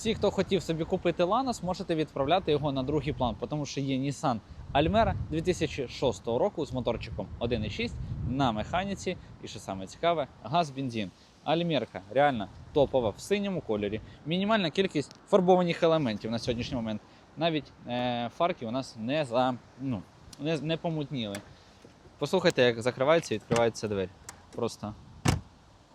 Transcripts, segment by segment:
Всі, хто хотів собі купити Lanos, можете відправляти його на другий план, тому що є Nissan Almera 2006 року з моторчиком 1.6 на механіці. І що саме цікаве, газ бензин. Альмерка реально топова в синьому кольорі. Мінімальна кількість фарбованих елементів на сьогоднішній момент. Навіть е, фарки у нас не за ну, не, не помутніли. Послухайте, як закривається і відкривається двері. Просто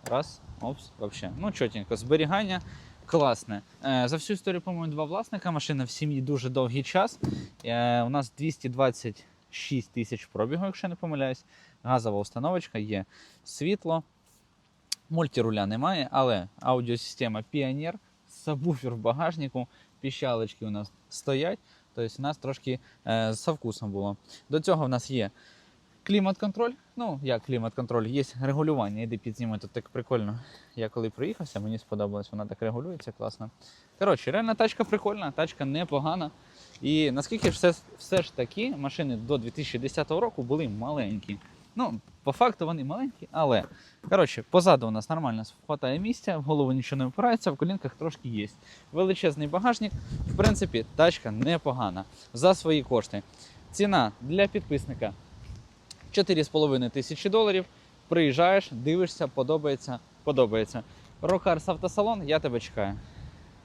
раз, опс, вообще. Ну, чотенько. Зберігання класне. Е, за всю історію, по-моєму, два власника. Машина в сім'ї дуже довгий час. Е, у нас 226 тисяч пробігу, якщо не помиляюсь. Газова установочка є світло. Мультируля немає, але аудіосистема Pioneer, сабвуфер в багажнику, піщалочки у нас стоять. Тобто у нас трошки е, со вкусом було. До цього в нас є клімат-контроль. Ну, як клімат-контроль, є регулювання. Іди підзніми, тут так прикольно. Я коли приїхався, мені сподобалось, вона так регулюється класно. Коротше, реально тачка прикольна, тачка непогана. І наскільки все, все ж таки машини до 2010 року були маленькі. Ну, по факту вони маленькі, але коротше, позаду у нас нормально хватає місця, в голову нічого не впирається, в колінках трошки є. Величезний багажник. В принципі, тачка непогана за свої кошти. Ціна для підписника 4,5 тисячі доларів. Приїжджаєш, дивишся, подобається, подобається. Рокарс автосалон, я тебе чекаю.